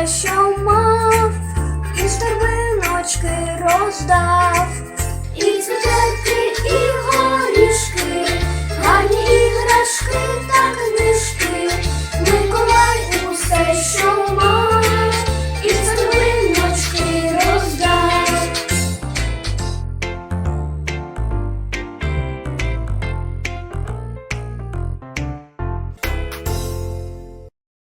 Миколай що мав, і старбиночки роздав.